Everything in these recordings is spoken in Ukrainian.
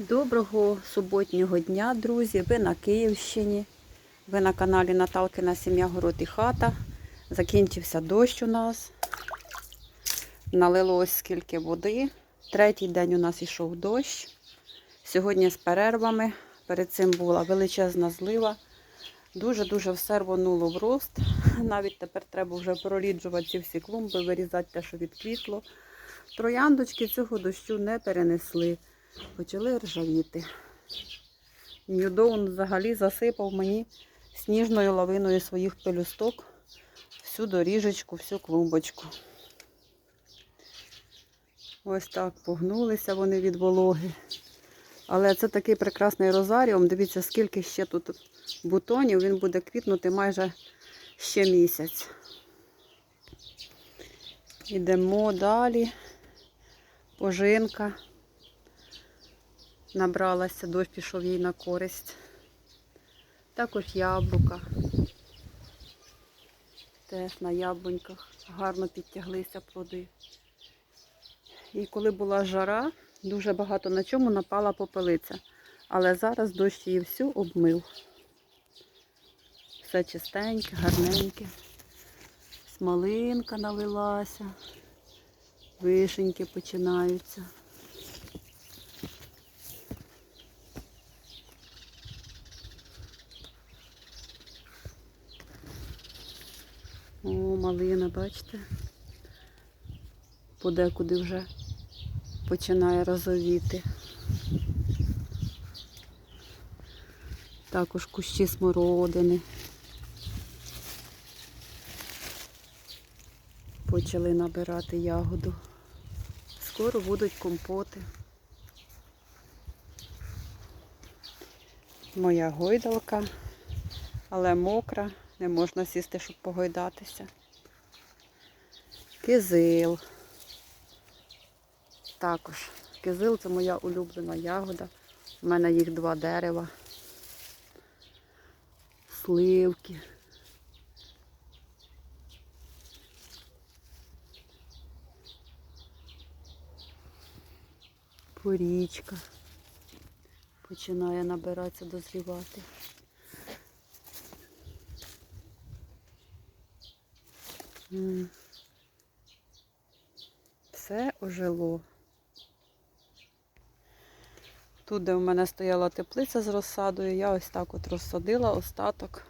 Доброго суботнього дня, друзі! Ви на Київщині. Ви на каналі Наталкина Сім'я Город і Хата. Закінчився дощ у нас. Налилось скільки води. Третій день у нас йшов дощ. Сьогодні з перервами. Перед цим була величезна злива. Дуже-дуже все рвонуло в рост. Навіть тепер треба вже проріджувати ці всі клумби, вирізати те, що відквітло. Трояндочки цього дощу не перенесли почали ржавіти. Ньюдоун взагалі засипав мені сніжною лавиною своїх пелюсток всю доріжечку, всю клумбочку. Ось так погнулися вони від вологи. Але це такий прекрасний розаріум. Дивіться, скільки ще тут бутонів, він буде квітнути майже ще місяць. Йдемо далі. Пожинка набралася, дощ пішов їй на користь. Також яблука. Теж на яблуньках гарно підтяглися плоди. І коли була жара, дуже багато на чому напала попелиця. Але зараз дощ її всю обмив. Все чистеньке, гарненьке. Смолинка налилася, вишеньки починаються. О, малина, бачите? Подекуди вже починає розовіти. Також кущі смородини. Почали набирати ягоду. Скоро будуть компоти. Моя гойдалка, але мокра. Не можна сісти, щоб погойдатися. Кизил. Також. Кизил це моя улюблена ягода. У мене їх два дерева. Сливки. Порічка. Починає набиратися, дозрівати. М. Все ожило. Тут, де в мене стояла теплиця з розсадою, я ось так от розсадила остаток,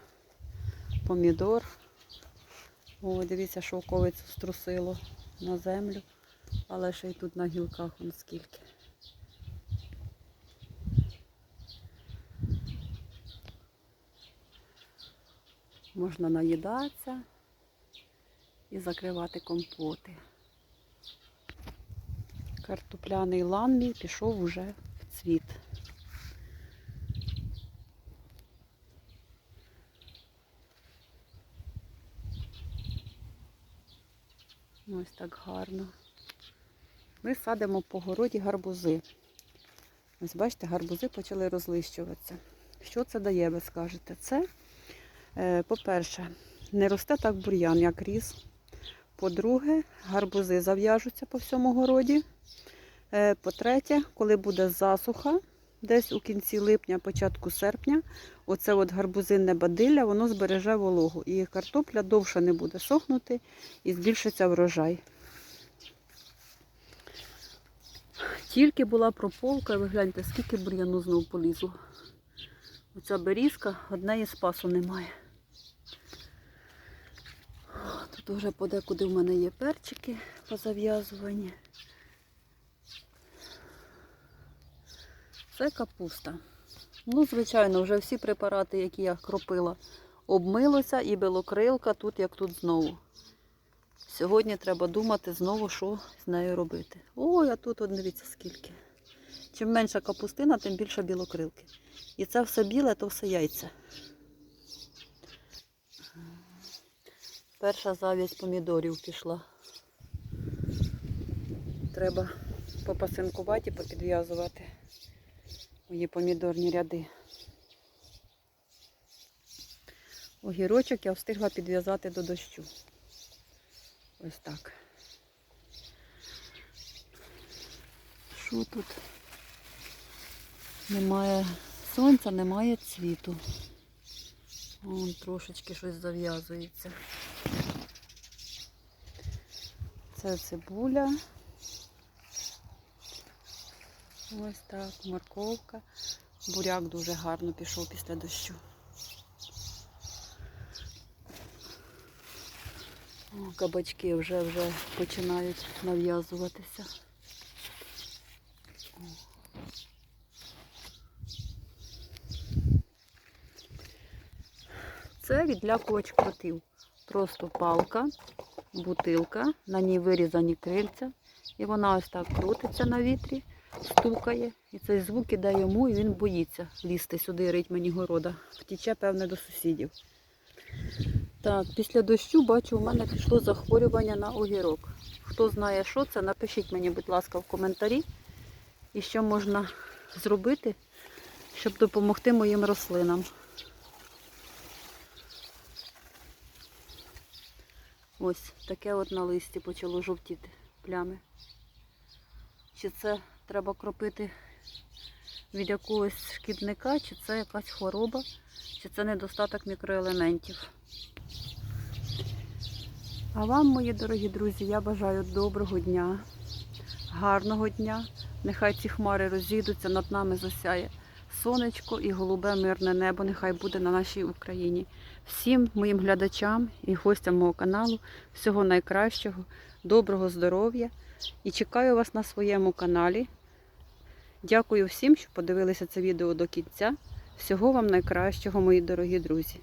помідор. О, дивіться, шовковицю струсило на землю, але ще й тут на гілках он скільки. Можна наїдатися і закривати компоти. Картопляний лан мій пішов уже в цвіт. Ось так гарно. Ми садимо по городі гарбузи. Ось бачите, гарбузи почали розлищуватися. Що це дає, ви скажете? Це, е, по-перше, не росте так бур'ян, як ріс. По-друге, гарбузи зав'яжуться по всьому городі. Е, По-третє, коли буде засуха, десь у кінці липня, початку серпня, оце от гарбузинне бадилля, воно збереже вологу. І картопля довше не буде сохнути і збільшиться врожай. Тільки була прополка, і ви гляньте, скільки бур'яну знову полізло. Оця берізка, однеї спасу немає. Тут вже подекуди в мене є перчики позав'язувані. Це капуста. Ну, звичайно, вже всі препарати, які я кропила, обмилося і белокрилка тут, як тут знову. Сьогодні треба думати знову, що з нею робити. Ой, а тут от дивіться скільки. Чим менша капустина, тим більше білокрилки. І це все біле, то все яйця. Перша завість помідорів пішла. Треба попасинкувати і попідв'язувати мої помідорні ряди. Огірочок я встигла підв'язати до дощу. Ось так. Що тут? Немає сонця, немає цвіту. Вон трошечки щось зав'язується. Це цибуля. Ось так, морковка. Буряк дуже гарно пішов після дощу. О, кабачки вже вже починають нав'язуватися. Це відлякувач кротів. Просто палка, бутилка, на ній вирізані крильця. І вона ось так крутиться на вітрі, стукає. І цей звук іде йому, і він боїться лізти сюди, рить мені города. Втіче, певне, до сусідів. Так, після дощу бачу, у мене пішло захворювання на огірок. Хто знає, що це, напишіть мені, будь ласка, в коментарі. І що можна зробити, щоб допомогти моїм рослинам. Ось таке от на листі почало жовтіти плями. Чи це треба кропити від якогось шкідника, чи це якась хвороба, чи це недостаток мікроелементів. А вам, мої дорогі друзі, я бажаю доброго дня, гарного дня. Нехай ці хмари розійдуться, над нами засяє сонечко і голубе мирне небо. Нехай буде на нашій Україні. Всім моїм глядачам і гостям мого каналу всього найкращого, доброго здоров'я і чекаю вас на своєму каналі. Дякую всім, що подивилися це відео до кінця. Всього вам найкращого, мої дорогі друзі.